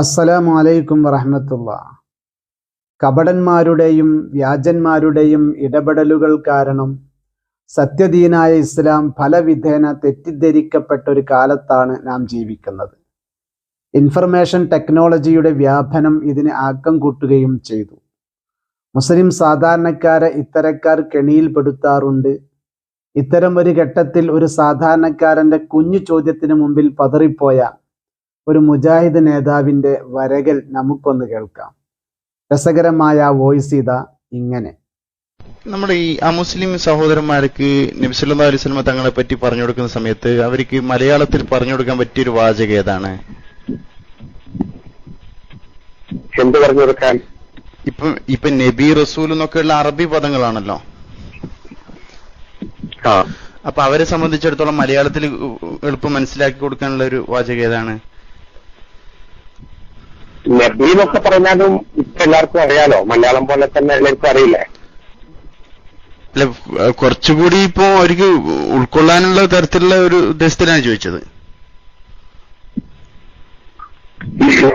അസ്സലാമു അലൈക്കും വറഹമത്തുള്ള. കപടന്മാരുടെയും വ്യാജന്മാരുടെയും ഇടപെടലുകൾ കാരണം സത്യദീനായ ഇസ്ലാം ഫലവിധേന തെറ്റിദ്ധരിക്കപ്പെട്ട ഒരു കാലത്താണ് നാം ജീവിക്കുന്നത്. ഇൻഫർമേഷൻ ടെക്നോളജിയുടെ വ്യാപനം ഇതിന് ആക്കം കൂട്ടുകയും ചെയ്തു. മുസ്ലിം സാധാരണക്കാരെ ഇത്തരക്കാർ കെണിയിൽപ്പെടുത്താറുണ്ട് ഇത്തരം ഒരു ഘട്ടത്തിൽ ഒരു സാധാരണക്കാരന്റെ കുഞ്ഞു ചോദ്യത്തിന് മുമ്പിൽ പതറിപ്പോയ ഒരു മുജാഹിദ് നേതാവിന്റെ വരകൾ നമുക്കൊന്ന് കേൾക്കാം. രസകരമായ വോയിസ് ഇതാ ഇങ്ങനെ. നമ്മുടെ ഈ അമുസ്ലിം സഹോദരന്മാർക്ക് നബി അലിസ്ലമ തങ്ങളെ പറ്റി പറഞ്ഞു കൊടുക്കുന്ന സമയത്ത് അവർക്ക് മലയാളത്തിൽ പറഞ്ഞു കൊടുക്കാൻ പറ്റിയ ഒരു വാചകം ഏതാണ്? എന്ത് പറഞ്ഞു കൊടുക്കാൻ? ഇപ്പൊ ഇപ്പൊ നബി റസൂൽ എന്നൊക്കെയുള്ള അറബി പദങ്ങളാണല്ലോ. അപ്പൊ അവരെ സംബന്ധിച്ചിടത്തോളം മലയാളത്തിൽ എളുപ്പം മനസ്സിലാക്കി കൊടുക്കാനുള്ള ഒരു വാചകം ഏതാണ്? നബി എന്നൊക്കെ പറഞ്ഞാലും ഇപ്പൊ എല്ലാവർക്കും അറിയാലോ. മലയാളം പോലെ തന്നെ എല്ലാവർക്കും അറിയില്ലേ? അല്ല കുറച്ചുകൂടി ഇപ്പോ അവർക്ക് ഉൾക്കൊള്ളാനുള്ള തരത്തിലുള്ള ഒരു ഉദ്ദേശത്തിലാണ് ചോദിച്ചത്.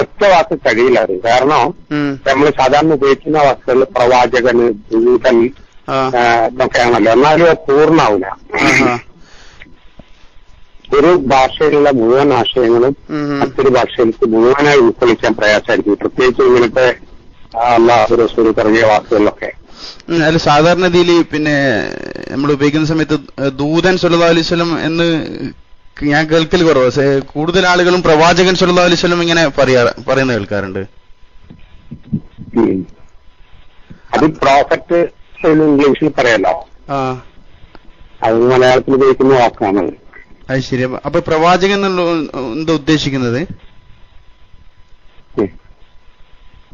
ഒറ്റ വാക്ക് കഴിയില്ല അത്. കാരണം നമ്മൾ സാധാരണ ഉപയോഗിക്കുന്ന വാക്കുകൾ പ്രവാചകന് ദൂതൻ ഇതൊക്കെയാണല്ലോ. എന്നാലും പൂർണാവില്ല. ഒരു ഭാഷയിലുള്ള മുഴുവൻ ആശയങ്ങളും. മറ്റൊരു ഭാഷയിലേക്ക് മുഴുവനായി ഉൾക്കൊള്ളിക്കാൻ പ്രയാസമായിരിക്കും. പ്രത്യേകിച്ച് ഇങ്ങനത്തെ റസൂൽ തുടങ്ങിയ വാക്കുകളിലൊക്കെ. അല്ല സാധാരണ രീതിയിൽ പിന്നെ നമ്മൾ ഉപയോഗിക്കുന്ന സമയത്ത് ദൂതൻ സുല്ലാ അലിസ്വലം എന്ന് ഞാൻ കേൾക്കൽ കുറവ്. കൂടുതൽ ആളുകളും പ്രവാചകൻ സുല്ലാ അലിസ്വലം ഇങ്ങനെ പറയാ പറയുന്ന കേൾക്കാറുണ്ട്. അത് പ്രോഫറ്റ് ഇംഗ്ലീഷിൽ പറയല്ലോ. ആ. അത് മലയാളത്തിൽ ഉപയോഗിക്കുന്ന വാക്കാണ് അത് ശരി അപ്പൊ- പ്രവാചകൻ എന്നുള്ള എന്താ ഉദ്ദേശിക്കുന്നത്?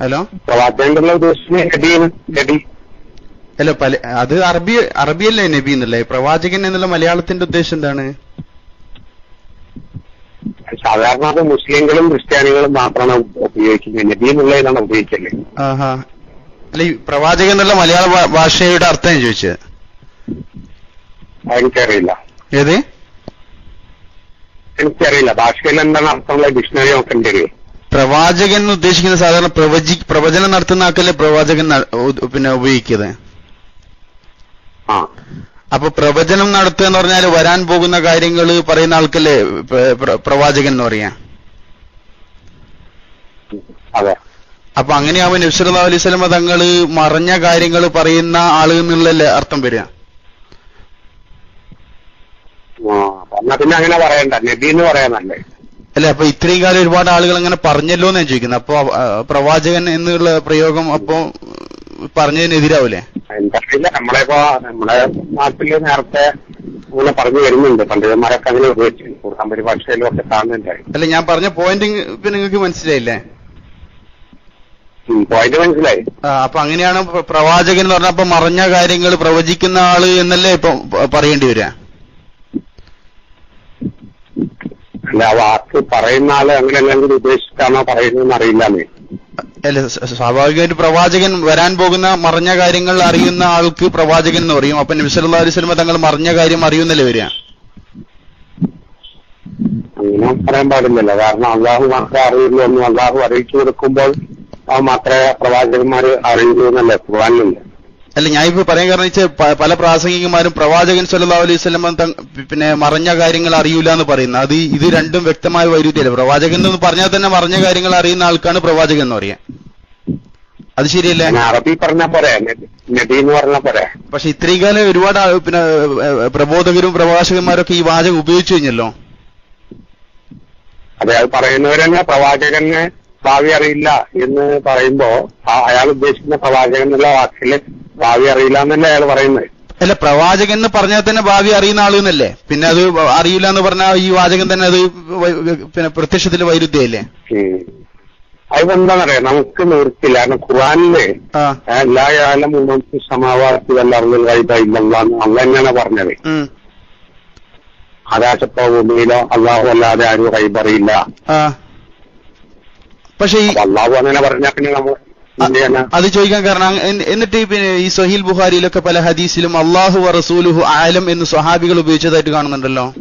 ഹലോ? ഹലോ അല്ല പല അത് അറബി അറബിയല്ലേ നബി എന്നല്ലേ പ്രവാചകൻ എന്നുള്ള മലയാളത്തിന്റെ ഉദ്ദേശം എന്താണ്? സാധാരണ അത് മുസ്ലിങ്ങളും ക്രിസ്ത്യാനികളും മാത്രമാണ് ഉപയോഗിക്കുന്നത്. നബി എന്നുള്ളതിലാണ് ഉപയോഗിക്കല്ലേ ആഹാ. അല്ല പ്രവാചകൻ എന്നുള്ള മലയാള ഭാഷയുടെ അർത്ഥം ചോദിച്ചത്. എനിക്കറിയില്ല. ഏത്? എനിക്കറിയില്ല. ഭാഷയിൽ എന്താണ് അർത്ഥമുള്ള ഡിക്ഷണറി നോക്കേണ്ടി വരും പ്രവാചകൻ എന്ന് ഉദ്ദേശിക്കുന്ന സാധാരണ പ്രവചി പ്രവചനം നടത്തുന്ന ആക്കല്ലേ പ്രവാചകൻ പിന്നെ ഉപയോഗിക്കുന്നത് ആ. അപ്പൊ പ്രവചനം നടത്തുക എന്ന് പറഞ്ഞാൽ വരാൻ പോകുന്ന കാര്യങ്ങൾ പറയുന്ന ആൾക്കല്ലേ പ്ര- പ്ര- പ്രവാചകൻ എന്ന് പറയാ? അപ്പൊ അങ്ങനെയാവുമ്പോൾ നബ്സുല്ലാ അലൈഹി സ്വലമ തങ്ങൾ മറഞ്ഞ കാര്യങ്ങൾ പറയുന്ന ആൾ എന്നുള്ളല്ലേ അർത്ഥം വരിക? എന്നാ പിന്നെ അങ്ങനെ പറയണ്ട. നബി എന്ന് പറയാനല്ലേ അല്ലെ അപ്പൊ ഇത്രയും കാലം ഒരുപാട് ആളുകൾ അങ്ങനെ പറഞ്ഞല്ലോ എന്ന് ഞാൻ ചോദിക്കുന്നത് അപ്പൊ പ്രവാചകൻ എന്നുള്ള പ്രയോഗം അപ്പൊ പറഞ്ഞതിനെതിരാവൂലേ? എനിക്കറിയില്ല നമ്മളിപ്പോ നമ്മുടെ നാട്ടിൽ നേരത്തെ അങ്ങനെ പറഞ്ഞു വരുന്നുണ്ട്. പണ്ഡിതന്മാരൊക്കെ അങ്ങനെ ഉപയോഗിച്ചു. പരിഭാഷയിലും ഒക്കെ കാണുന്നുണ്ടായി അല്ല ഞാൻ പറഞ്ഞ പോയിന്റ് പിന്നെ നിങ്ങൾക്ക് മനസ്സിലായില്ലേ? പോയിന്റ് മനസ്സിലായി. അപ്പൊ അങ്ങനെയാണ് പ്രവാചകൻ എന്ന് പറഞ്ഞാൽ അപ്പൊ മറഞ്ഞ കാര്യങ്ങൾ പ്രവചിക്കുന്ന ആൾ എന്നല്ലേ ഇപ്പൊ പറയേണ്ടി വരിക അല്ല ആ വാക്ക് പറയുന്ന ആൾ അങ്ങനെ അല്ലെങ്കിൽ ഉദ്ദേശിച്ചാണോ പറയുന്നതെന്ന് അറിയില്ലാന്നേ അല്ല? സ്വാഭാവികമായിട്ട് പ്രവാചകൻ വരാൻ പോകുന്ന മറിഞ്ഞ കാര്യങ്ങൾ അറിയുന്ന ആൾക്ക് പ്രവാചകൻ എന്ന് പറയും. അപ്പൊ നബി സല്ലല്ലാഹു അലൈഹി തങ്ങൾ മറിഞ്ഞ കാര്യം അറിയുന്നല്ലേ വരിക? അങ്ങനെ പറയാൻ പാടില്ലല്ലോ. കാരണം അള്ളാഹു മാത്രമേ അറിയുള്ളൂ എന്ന് അള്ളാഹു അറിയിച്ചു കൊടുക്കുമ്പോൾ അത് മാത്രമേ പ്രവാചകന്മാർ അറിയുള്ളൂ എന്നല്ലേ? ഖുർആാനിലുണ്ട്. അല്ല ഞാൻ ഇപ്പൊ പറയാൻ കാരണം വെച്ചാൽ പല പ്രാസംഗികന്മാരും പ്രവാചകൻ സല്ലാ അലൈഹി സ്വലം പിന്നെ മറഞ്ഞ കാര്യങ്ങൾ അറിയില്ല എന്ന് പറയുന്നത്. അത് ഇത് രണ്ടും വ്യക്തമായ വൈരുദ്ധ്യല്ല? പ്രവാചകൻ എന്ന് പറഞ്ഞാൽ തന്നെ മറഞ്ഞ കാര്യങ്ങൾ അറിയുന്ന ആൾക്കാണ് പ്രവാചകൻ എന്ന് പറയാ. അത് ശരിയല്ലേ? അറബി പറഞ്ഞ പോരെ? നബി- നബി എന്ന് പറഞ്ഞ പോരെ? പക്ഷെ ഇത്രയും കാലം ഒരുപാട് പിന്നെ പ്രബോധകരും പ്രവാചകന്മാരൊക്കെ ഈ വാചകം ഉപയോഗിച്ചു കഴിഞ്ഞല്ലോ. അതെ അത് പറയുന്നവരെന്നെ പ്രവാചകന് ഭാവി അറിയില്ല എന്ന് പറയുമ്പോ അയാൾ ഉദ്ദേശിക്കുന്ന പ്രവാചകൻ എന്നുള്ള വാക്കിൽ ഭാവി അറിയില്ല എന്നല്ലേ അയാൾ പറയുന്നത് അല്ല പ്രവാചകൻ എന്ന് പറഞ്ഞാൽ തന്നെ ഭാവി അറിയുന്ന ആളെന്നല്ലേ പിന്നെ അത് അറിയില്ല എന്ന് പറഞ്ഞാൽ ഈ വാചകൻ തന്നെ അത് പിന്നെ പ്രത്യക്ഷത്തിൽ വൈരുദ്ധ്യല്ലേ. അതെന്താണെന്നറിയാം നമുക്ക് നിർത്തില്ല കാരണം ഖുറാനിലെ എല്ലാ കാലം മുന്നോട്ട് സമാവാസി വല്ല അറിഞ്ഞൽ കഴിയില്ല അള്ള തന്നെയാണ് പറഞ്ഞത്. ആകാശത്തോ ഭൂമിയിലോ അള്ളാഹു അല്ലാതെ ആരും കൈ പറയില്ല പക്ഷേ അള്ളാഹു അങ്ങനെ പറഞ്ഞാൽ പിന്നെ നമ്മൾ? അത് ചോദിക്കാൻ കാരണം എന്നിട്ട് ഈ പിന്നെ ഈ സൊഹീൽ ബുഹാരിയിലൊക്കെ പല ഹദീസിലും അള്ളാഹു റസൂലുഹു ആലം എന്ന് സ്വഹാബികൾ ഉപയോഗിച്ചതായിട്ട് കാണുന്നുണ്ടല്ലോ.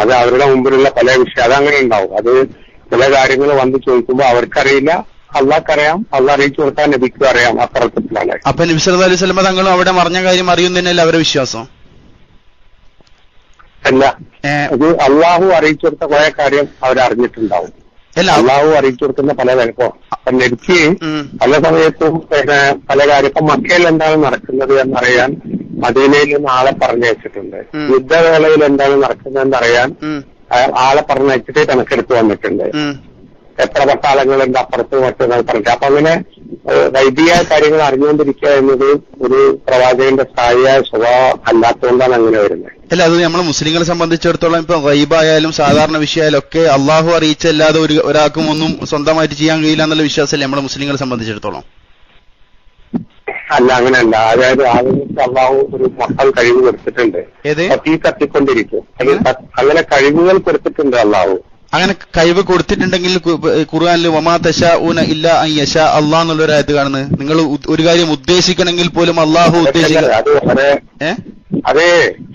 അത് അവരുടെ മുമ്പിലുള്ള പല വിഷയം അതങ്ങനെ ഉണ്ടാവും. അത് ചില കാര്യങ്ങൾ വന്ന് ചോദിക്കുമ്പോൾ അവർക്കറിയില്ല. അള്ളാഹ്ക്കറിയാം. അള്ളാഹ് അറിയിച്ചു കൊടുത്താൽ നബിക്കും അറിയാം. അത്തരത്തിലാണ് അപ്പൊ നബി അലൈഹി സ്വലമ തങ്ങളും അവിടെ മറിഞ്ഞ കാര്യം അറിയുന്നതിനല്ല അവരുടെ വിശ്വാസം? അല്ല. അത് അള്ളാഹു അറിയിച്ചു കൊടുത്ത കുറെ കാര്യം അവരറിഞ്ഞിട്ടുണ്ടാവും. അള്ളാഹു അറിയിച്ചു കൊടുക്കുന്ന പല ഇപ്പൊ അപ്പൊ ഉം. പല സമയത്തും പിന്നെ പല കാര്യം. ഇപ്പൊ മക്കയിൽ എന്താണ് നടക്കുന്നത് എന്നറിയാൻ മദീനയിൽ നിന്ന് ആളെ പറഞ്ഞയച്ചിട്ടുണ്ട്. യുദ്ധവേളയിൽ എന്താണ് നടക്കുന്നതെന്ന് അറിയാൻ ആളെ പറഞ്ഞയച്ചിട്ട് കണക്കെടുത്ത് വന്നിട്ടുണ്ട്. എത്ര പട്ടാളങ്ങളുണ്ട് അപ്പുറത്ത് മറ്റൊന്നാൾ പറഞ്ഞിട്ട്. അപ്പൊ അങ്ങനെ വൈദിക കാര്യങ്ങൾ അറിഞ്ഞുകൊണ്ടിരിക്കുക എന്നത് ഒരു പ്രവാചകന്റെ സ്ഥായിയായ സ്വഭാവം അല്ലാത്തതുകൊണ്ടാണ് അങ്ങനെ വരുന്നത്. അല്ല അത് നമ്മൾ മുസ്ലിങ്ങളെ സംബന്ധിച്ചിടത്തോളം ഇപ്പൊ റൈബായാലും സാധാരണ വിഷയമായാലും ഒക്കെ അള്ളാഹു അറിയിച്ചല്ലാതെ ഒരു ഒരാൾക്കും ഒന്നും സ്വന്തമായിട്ട് ചെയ്യാൻ കഴിയില്ല എന്നുള്ള വിശ്വാസമല്ലേ നമ്മളെ മുസ്ലിങ്ങളെ സംബന്ധിച്ചിടത്തോളം? അല്ല അങ്ങനെയല്ല. അതായത് ആളുകൾക്ക് അള്ളാഹു ഒരു മക്കൾ കഴിവ് കൊടുത്തിട്ടുണ്ട്. തീ കത്തിക്കൊണ്ടിരിക്കും. അങ്ങനെ കഴിവുകൾ കൊടുത്തിട്ടുണ്ട് അള്ളാഹു. അങ്ങനെ കഴിവ് കൊടുത്തിട്ടുണ്ടെങ്കിൽ ഖുർആാനിൽ വമാ തശ ഊന ഇല്ല യശ അള്ളാഹ് എന്നുള്ള ഒരു ആയത്ത് കാണുന്നത്. നിങ്ങൾ ഒരു കാര്യം ഉദ്ദേശിക്കണമെങ്കിൽ പോലും അള്ളാഹു ഉദ്ദേശിക്കുക അതെ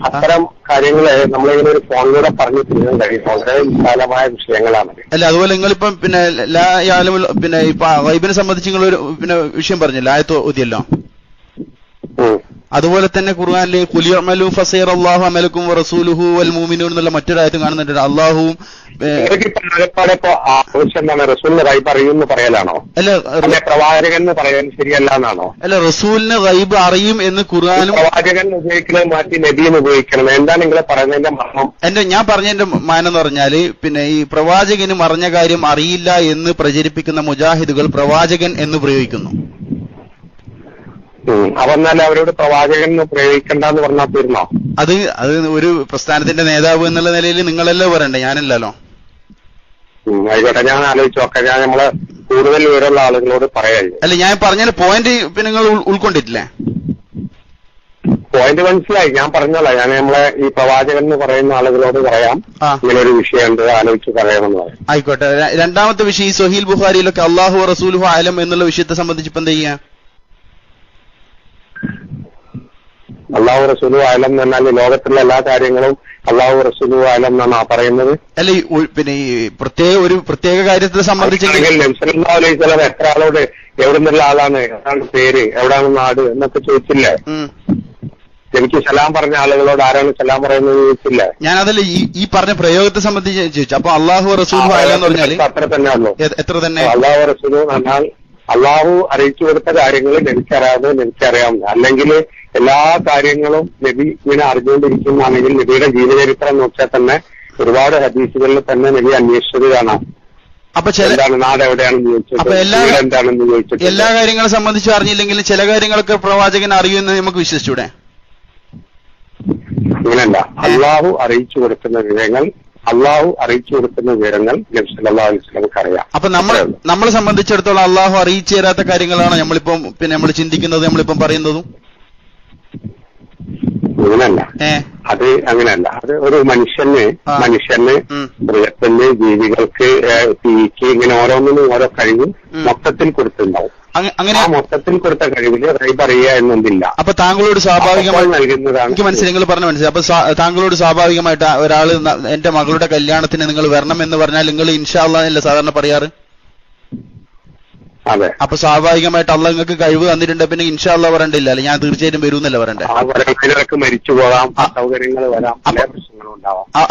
അത്തരം കാര്യങ്ങൾ നമ്മളിങ്ങനെ ഒരു ഫോണിലൂടെ പറഞ്ഞു തീരാൻ കഴിയും. വളരെ വിശാലമായ വിഷയങ്ങളാണ്. അല്ല അതുപോലെ നിങ്ങളിപ്പം പിന്നെ ലായാലും പിന്നെ ഇപ്പൊ വൈബിനെ സംബന്ധിച്ച് നിങ്ങൾ ഒരു പിന്നെ വിഷയം പറഞ്ഞു ആയത്ത് ഓതിയല്ലോ. അതുപോലെ തന്നെ ഖുർആനിൽ കുലിയമലു ഫസീർ അള്ളാഹു അമലക്കും റസൂലുഹു വൽ മൂമിനു എന്നുള്ള മറ്റൊരു ആയത്തും കാണുന്നുണ്ട് അള്ളാഹുവും അല്ല പ്രവാചകൻ എന്ന് ശരിയല്ല എന്നാണോ? അല്ല റസൂലിന് റൈബ് അറിയും എന്ന് ഖുർആാനും പ്രവാചകൻ ഉപയോഗിക്കുന്നത് മാറ്റി നബിയും ഉപയോഗിക്കണം. എന്താണ് നിങ്ങൾ പറയുന്നതിന്റെ മർമ്മം? എന്റെ ഞാൻ പറഞ്ഞതിന്റെ മാനം എന്ന് പറഞ്ഞാൽ പിന്നെ ഈ പ്രവാചകന് മറിഞ്ഞ കാര്യം അറിയില്ല എന്ന് പ്രചരിപ്പിക്കുന്ന മുജാഹിദുകൾ പ്രവാചകൻ എന്ന് പ്രയോഗിക്കുന്നു. അപ്പൊ എന്നാൽ അവരോട് പ്രവാചകൻ പ്രയോഗിക്കണ്ടെന്ന് പറഞ്ഞാൽ തീർന്നോ? അത് അത് ഒരു പ്രസ്ഥാനത്തിന്റെ നേതാവ് എന്നുള്ള നിലയിൽ നിങ്ങളല്ലേ പറയണ്ടേ? ഞാനല്ലല്ലോ. ആയിക്കോട്ടെ. ഞാൻ ആലോചിച്ചു ഒക്കെ ഞാൻ നമ്മളെ കൂടുതൽ വിവരമുള്ള ആളുകളോട് പറയാം അല്ല ഞാൻ പറഞ്ഞ പോയിന്റ് പിന്നെ നിങ്ങൾ ഉൾക്കൊണ്ടിട്ടില്ലേ? പോയിന്റ് മനസ്സിലായി. ഞാൻ പറഞ്ഞോളാം. ഞാൻ നമ്മളെ ഈ പ്രവാചകൻ എന്ന് പറയുന്ന ആളുകളോട് പറയാം. ഇങ്ങനെ ഒരു വിഷയമുണ്ട്. ആലോചിച്ച് പറയണമെന്ന് പറയാം. ആയിക്കോട്ടെ. രണ്ടാമത്തെ വിഷയം ഈ സൊഹീൽ ബുഹാരിയിലൊക്കെ അള്ളാഹു റസൂലുഹു ആലം എന്നുള്ള വിഷയത്തെ സംബന്ധിച്ച് ഇപ്പം എന്താ ചെയ്യാ? അള്ളാഹു റസൂലു ആലം എന്ന് പറഞ്ഞാൽ ലോകത്തുള്ള എല്ലാ കാര്യങ്ങളും അള്ളാഹു റസൂലു ആലം എന്നാണ് പറയുന്നത്. അല്ല പിന്നെ ഈ പ്രത്യേക ഒരു പ്രത്യേക കാര്യത്തെ സംബന്ധിച്ചെങ്കിൽ അലൈഹി സ്വലം എത്ര ആളോട് എവിടെ നിന്നുള്ള ആളാണ്? എന്താണ് പേര്. എവിടെയാണ് നാട് എന്നൊക്കെ ചോദിച്ചില്ല. എനിക്ക് സലാം പറഞ്ഞ ആളുകളോട് ആരാണ് സലാം പറയുന്നത് ചോദിച്ചില്ല. ഞാൻ ഈ ഈ പറഞ്ഞ പ്രയോഗത്തെ സംബന്ധിച്ച് ചോദിച്ചു. അപ്പൊ അള്ളാഹു റസൂൽ ആലം എന്ന് പറഞ്ഞാൽ അത്ര തന്നെ എത്ര തന്നെ? അള്ളാഹു റസൂലു എന്ന് പറഞ്ഞാൽ അള്ളാഹു അറിയിച്ചു കൊടുത്ത കാര്യങ്ങൾ എനിക്കറിയാതെ എനിക്കറിയാം അല്ലെങ്കിൽ എല്ലാ കാര്യങ്ങളും നബി ഇങ്ങനെ അറിഞ്ഞുകൊണ്ടിരിക്കുന്നതാണെങ്കിൽ നബിയുടെ ജീവചരിത്രം നോക്കിയാൽ തന്നെ ഒരുപാട് ഹദീസുകളിൽ തന്നെ നബി അന്വേഷിച്ചത് കാണാം അപ്പൊ എന്താണ് നാട് എവിടെയാണെന്ന് ചോദിച്ചത് എന്താണെന്ന് ചോദിച്ചത് എല്ലാ കാര്യങ്ങളെ സംബന്ധിച്ച് അറിഞ്ഞില്ലെങ്കിലും ചില കാര്യങ്ങളൊക്കെ പ്രവാചകൻ അറിയുമെന്ന് നമുക്ക് വിശ്വസിച്ചൂടെ? അങ്ങനല്ല അള്ളാഹു അറിയിച്ചു കൊടുക്കുന്ന വിവരങ്ങൾ അള്ളാഹു അറിയിച്ചു കൊടുക്കുന്ന വിവരങ്ങൾ നബി അറിയാം. അപ്പൊ നമ്മൾ നമ്മളെ സംബന്ധിച്ചിടത്തോളം അള്ളാഹു അറിയിച്ചു തരാത്ത കാര്യങ്ങളാണ് നമ്മളിപ്പം പിന്നെ നമ്മൾ ചിന്തിക്കുന്നത് നമ്മളിപ്പം പറയുന്നതും? ഇങ്ങനെയല്ല ഏ? അത് അങ്ങനെയല്ല അത് ഒരു മനുഷ്യന്. മനുഷ്യന്. മൃഗത്തിന് ജീവികൾക്ക് തീക്ക് ഇങ്ങനെ ഓരോന്നിനും ഓരോ കഴിവ് മൊത്തത്തിൽ കൊടുത്തിട്ടുണ്ടാവും. അങ്ങനെ മൊത്തത്തിൽ കൊടുത്ത കഴിവിൽ റൈബ് അറിയുക എന്നൊന്നില്ല. അപ്പൊ താങ്കളോട് സ്വാഭാവികമായി നൽകുന്നതാണ് എനിക്ക് മനസ്സിൽ നിങ്ങൾ പറഞ്ഞ മനസ്സിലായി. അപ്പൊ താങ്കളോട് സ്വാഭാവികമായിട്ട് ഒരാൾ എന്റെ മകളുടെ കല്യാണത്തിന് നിങ്ങൾ വരണം എന്ന് പറഞ്ഞാൽ നിങ്ങൾ ഇൻഷാ അല്ലേ സാധാരണ പറയാറ്? അതെ. അപ്പൊ സ്വാഭാവികമായിട്ട് അള്ള നിങ്ങൾക്ക് കഴിവ് തന്നിട്ടുണ്ട് പിന്നെ ഇൻഷാള്ള പറയണ്ടില്ല അല്ലെ? ഞാൻ തീർച്ചയായിട്ടും വരും. എന്നല്ലേ പറയണ്ടേ മരിച്ചു പോകാം. സൗകര്യങ്ങൾ വരാം.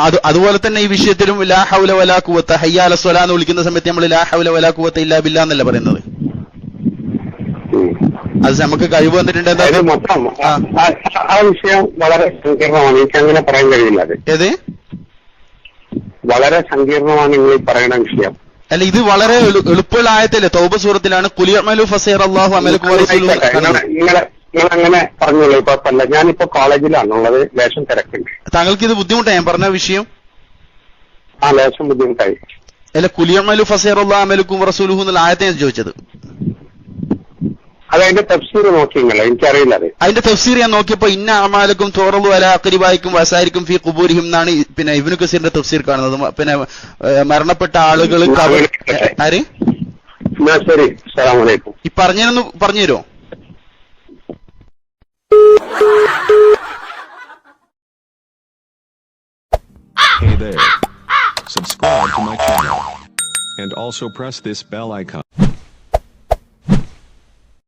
അത് അതുപോലെ തന്നെ ഈ വിഷയത്തിലും ലാ ഹൗല വലാ കുവത്ത ഹയ്യാല സ്വലാ എന്ന് വിളിക്കുന്ന സമയത്ത് നമ്മൾ ലാ ഹൗല വലാ കുവത്ത ഇല്ലാ ബില്ല എന്നല്ലേ പറയുന്നത്. അത് നമുക്ക് കഴിവ് വന്നിട്ടുണ്ട് മൊത്തം ആ. വിഷയം വളരെ സങ്കീർണമാണ്. എനിക്ക് അങ്ങനെ പറയാൻ കഴിയില്ല ഏത്? വളരെ സങ്കീർണമാണ് നിങ്ങൾ ഈ പറയുന്ന വിഷയം. അല്ല ഇത് വളരെ എളു- എളുപ്പമുള്ള ആയത്തല്ലേ തൗബ സൂറത്തിലാണ് കുലിയമലു ഫസീർ അള്ളാഹു അമലക്കു അങ്ങനെ പറഞ്ഞോളൂ ഇപ്പൊ ഞാനിപ്പോ കോളേജിലാണുള്ളത്. ലേശം തിരക്കുണ്ട്. താങ്കൾക്ക് ഇത് ബുദ്ധിമുട്ടായി ഞാൻ പറഞ്ഞ വിഷയം? ആ ലേശം ബുദ്ധിമുട്ടായി. അല്ല കുലിയമലു ഫസീർ അള്ളാഹു അമലക്കും റസൂലുഹു എന്നുള്ള ആയത്തെ ഞാൻ ചോദിച്ചത്. അത് അതിന്റെ തഫ്സീർ നോക്കി നിങ്ങൾ എനിക്കറിയില്ല അത് അതിന്റെ തഫ്സീർ ഞാൻ നോക്കിയപ്പോ ഇന്ന അമാലക്കും തോറലു അല അക്രിബായിക്കും വസാരിക്കും ഫി കുബൂരിഹിം എന്നാണ് പിന്നെ ഇബ്നു കസീറിന്റെ തഫ്സീർ കാണുന്നത് പിന്നെ മരണപ്പെട്ട ആളുകൾ ആര് ശരി അസ്സലാമു അലൈക്കും ഈ പറഞ്ഞു തരുമോ Hey there. Subscribe to my channel. and also press this bell icon.